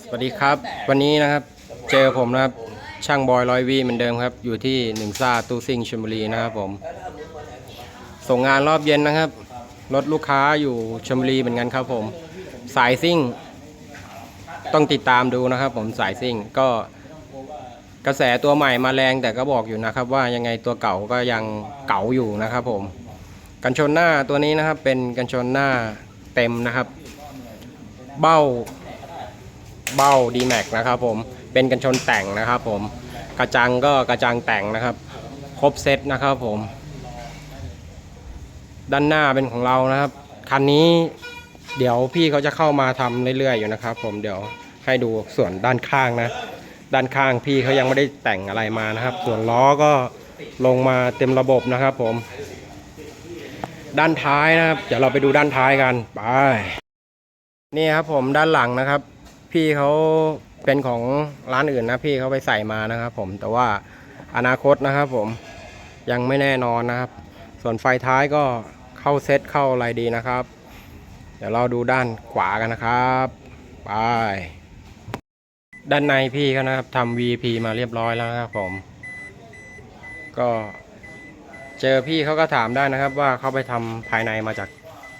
สวัสดีครับ วันนี้นะครับเจอผมนะครับช่างบอยร้อยวีเหมือนเดิมครับ อยู่ที่หนึ่งซาตูซิงชลบุรีนะครับผม ส่งงานรอบเย็นนะครับรถลูกค้าอยู่ชลบุรีเหมือนกันครับผม สายซิ่ง ต้องติดตามดูนะครับ ผมสายซิ่งก็กระแสตัวใหม่มาแรงแต่ก็บอกอยู่นะครับ ว่ายังไงตัวเก่าก็ยังเก่าอยู่นะครับผม กันชนหน้าตัวนี้นะครับเป็นกันชนหน้าเต็มนะครับ เบ้า เบ้า d m a x นะครับผมเป็นกันชนแต่งนะครับผมกระจังก็กระจังแต่งนะครับ ครบเซตนะครับผม ด้านหน้าเป็นของเรานะครับคันนี้เดี๋ยวพี่เขาจะเข้ามาทำเรื่อยๆอยู่นะครับ ผมเดี๋ยวให้ดูส่วนด้านข้างนะ ด้านข้างพี่เขายังไม่ได้แต่งอะไรมานะครับ ส่วนล้อก็ลงมาเต็มระบบนะครับผม ด้านท้ายนะครับ เดี๋ยวเราไปดูด้านท้ายกันไปนี่ครับผมด้านหลังนะครับ พี่เขาเป็นของร้านอื่นนะพี่เขาไปใส่มานะครับผมแต่ว่าอนาคตนะครับผมยังไม่แน่นอนนะครับ ส่วนไฟท้ายก็เข้าเซตเข้าอะไรดีนะครับ เดี๋ยวเราดูด้านขวากันนะครับไปด้านในพี่เขานะครับทำ VP มาเรียบร้อยแล้วนะครับผม ก็เจอพี่เขาก็ถามได้นะครับว่าเขาไปทำภายในมาจาก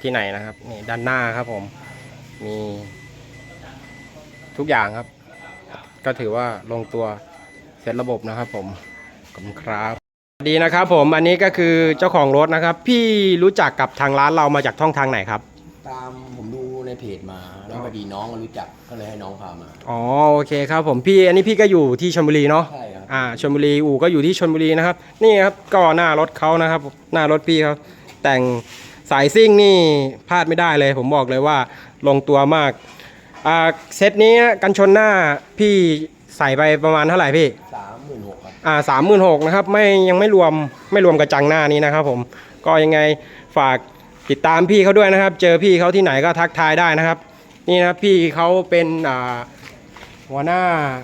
ที่ไหนนะครับนี่ด้านหน้าครับผมมี ทุกอย่างครับ ก็ถือว่าลงตัวเสร็จระบบนะครับ ผมขอบคุณครับสวัสดีนะครับ ผมอันนี้ก็คือเจ้าของรถนะครับ พี่รู้จักกับทางร้านเรามาจากท่องทางไหนครับ ตามผมดูในเพจมาแล้วพอดีน้องก็รู้จักก็เลยให้น้องพามา อ๋อโอเคครับ ผมพี่อันนี้พี่ก็อยู่ที่ชลบุรีเนาะใช่ครับอ่าชลบุรีอู่ก็อยู่ที่ชลบุรีนะครับ นี่ครับก็หน้ารถเขานะครับ หน้ารถพี่เขาแต่งสายซิ่งนี่พลาดไม่ได้เลย ผมบอกเลยว่าลงตัวมาก อ่าเซตนี้กันชนหน้าพี่ใส่ไปประมาณเท่าไหร่พี่สามหมื่นหกครับอ่าสามหมื่นหกนะครับไม่ยังไม่รวมไม่รวมกระจังหน้านี้นะครับผมก็ยังไงฝากติดตามพี่เขาด้วยนะครับ เจอพี่เขาที่ไหนก็ทักทายได้นะครับ นี่นะครับพี่เขาเป็นอ่าหัวหน้า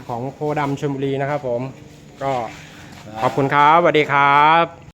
ของโพดำชลบุรีนะครับผมก็ขอบคุณครับสวัสดีครับ